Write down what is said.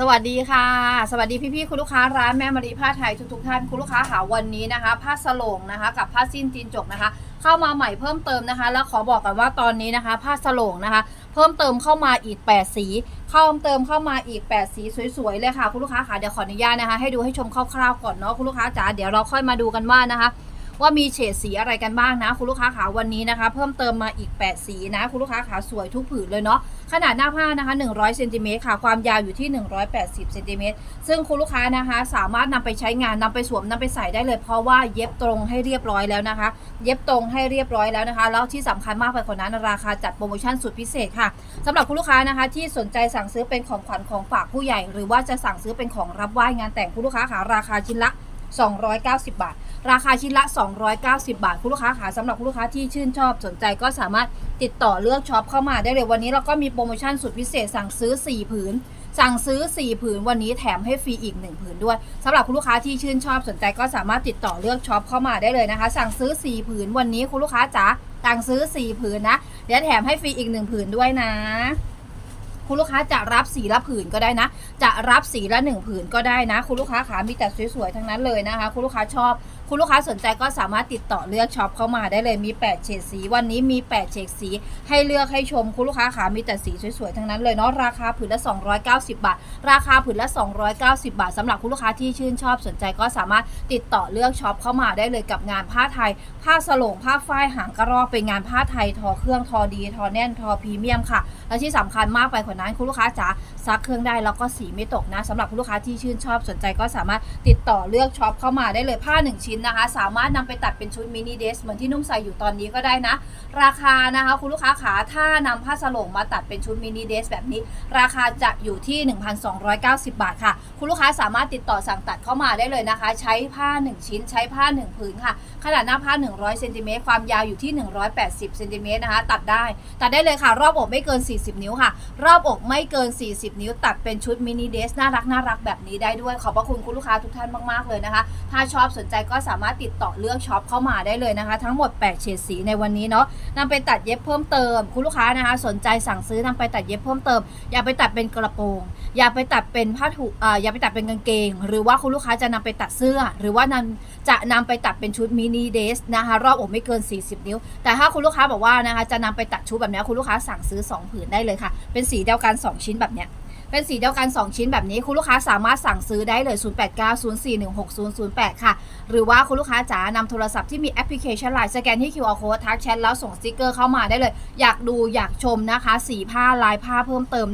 สวัสดีค่ะ สวัสดีพี่ๆคุณลูกค้าร้านแม่มารีผ้าไทยทุกๆท่านคุณลูกค้าหาวันนี้นะคะ ผ้าสโลงนะคะ กับผ้าสิ้นจีนจกนะคะ เข้ามาใหม่เพิ่มเติมนะคะ แล้วขอบอกกันว่าตอนนี้นะคะ ผ้าสโลงนะคะ เพิ่มเติมเข้ามาอีก 8 สีเพิ่มเติมเข้ามาอีก 8 สีสวยๆเลยค่ะคุณลูกค้าค่ะเดี๋ยวขออนุญาตนะคะ ให้ดูให้ชมคร่าวๆก่อนเนาะคุณลูกค้าจ๋าเดี๋ยวเราค่อยมาดูกันว่านะคะ ว่ามีเฉดสีอะไรกันบ้างนะ คุณลูกค้าขาวันนี้นะคะ เพิ่มเติมมาอีก 8 สีนะ คุณลูกค้าขาสวยทุกผืนเลยเนาะขนาดหน้าผ้านะคะ 100เซนติเมตรค่ะ ความยาวอยู่ที่ 180เซนติเมตรซึ่งคุณลูกค้านะคะ สามารถนำไปใช้งานนำไปสวมนำไปใส่ได้เลย เพราะว่าเย็บตรงให้เรียบร้อยแล้วนะคะ เย็บตรงให้เรียบร้อยแล้วนะคะ แล้วที่สำคัญมากไปกว่านั้นราคาจัดโปรโมชั่นสุดพิเศษค่ะสำหรับคุณลูกค้านะคะ ที่สนใจสั่งซื้อเป็นของขวัญของฝากผู้ใหญ่ หรือว่าจะสั่งซื้อเป็นของรับไหว้งานแต่งคุณลูกค้าขาราคาชิ้นละ 290 บาท ราคาชิ้นละ 290 บาท คุณลูกค้าขาสำหรับคุณลูกค้าที่ชื่นชอบสนใจก็สามารถติดต่อเลือกช็อปเข้ามาได้เลยวันนี้เราก็มีโปรโมชั่นสุดพิเศษสั่งซื้อ 4 ผืน สั่งซื้อ 4 ผืน วันนี้แถมให้ฟรีอีก 1 ผืนด้วยสำหรับคุณลูกค้าที่ชื่นชอบสนใจก็สามารถติดต่อเลือกช็อปเข้ามาได้เลยนะคะ สั่งซื้อ 4 ผืนวันนี้คุณลูกค้าจ๋าสั่งซื้อ 4 ผืนนะเดี๋ยวแถมให้ฟรีอีก 1 ผืนด้วยนะ คุณลูกค้าจะรับสีละผืนก็ได้นะ จะรับสีละหนึ่งผืนก็ได้นะ คุณลูกค้าขามีแต่สวยๆทั้งนั้นเลยนะคะ คุณลูกค้าชอบ คุณลูกค้าสนใจก็สามารถติดต่อเลือกช็อปเข้ามาได้เลยมี8เฉดสี วันนี้มี8เฉดสี ให้เลือกให้ชม คุณลูกค้าขามีแต่สีสวยๆทั้งนั้นเลยเนาะราคาผืนละ 290 บาท ราคาผืนละ 290 บาทสำหรับคุณลูกค้าที่ชื่นชอบสนใจก็สามารถติดต่อเลือกช็อปเข้ามาได้เลยกับงานผ้าไทย ผ้าสลงผ้าฝ้ายหางกระรอกเป็นงานผ้าไทยทอเครื่องทอดี ทอแน่นทอพรีเมียมค่ะและที่สำคัญมากไปกว่านั้นคุณลูกค้าจ๋าซักเครื่องได้แล้วก็สีไม่ตกนะสำหรับคุณลูกค้าที่ชื่นชอบสนใจก็สามารถติดต่อเลือกช็อปเข้ามาได้เลยผ้า 1 ชิ้นนะคะ สามารถนำไปตัดเป็นชุดมินิเดสเหมือนที่นุ่มใส่อยู่ตอนนี้ก็ได้นะ ราคานะคะคุณลูกค้าขาถ้านำผ้าสลงมาตัดเป็นชุดมินิเดสแบบนี้ ราคาจะอยู่ที่ 1,290 บาทค่ะ คุณลูกค้าสามารถติดต่อสั่งตัดเข้ามาได้เลยนะคะ ใช้ผ้า 1 ชิ้น ใช้ผ้า 1 ผืนค่ะ ขนาดหน้าผ้า 100เซนติเมตรความยาวอยู่ที่ 180เซนติเมตรนะคะ ตัดได้ ตัดได้เลยค่ะ รอบอกไม่เกิน 40 นิ้วค่ะ รอบอกไม่เกิน 40 นิ้วตัดเป็นชุดมินิเดรสน่ารักน่ารักแบบนี้ได้ด้วย ขอบพระคุณคุณลูกค้าทุกท่านมาก ๆ เลยนะคะ ถ้าชอบสนใจก็สามารถติดต่อเลือกช็อปเข้ามาได้เลยนะคะ ทั้งหมด 8 เฉดสีในวันนี้เนาะนำไปตัดเย็บเพิ่มเติม คุณลูกค้านะคะ สนใจสั่งซื้อนำไปตัดเย็บเพิ่มเติม อย่าไปตัดเป็นกระโปรง อย่าไปตัดเป็นผ้าถุอ่าอย่าไปตัดเป็นกางเกง หรือว่าคุณลูกค้าจะนำไปตัดเสื้อ หรือว่านำจะนำไปตัดเป็นชุดมินิเดสนะคะ รอบอกไม่เกิน 40 นิ้ว แต่ถ้าคุณลูกค้าบอกว่านะคะจะนำไปตัดชุดแบบนี้คุณลูกค้าสั่งซื้อ 2 ผืนได้เลยค่ะ เป็นสีเดียวกัน 2 ชิ้นแบบเนี้ย เป็นสีเดียวกัน 2 ชิ้นแบบนี้คุณลูกค้าสามารถสั่งซื้อได้เลย 0890416008 ค่ะ หรือว่าคุณลูกค้าจ๋านำโทรศัพท์ที่มีแอปพลิเคชันไลน์สแกนที่ QR code ทักแชทแล้วส่งสติกเกอร์เข้ามาได้เลย อยากดูอยากชมนะคะ สีผ้าลายผ้าเพิ่มเติม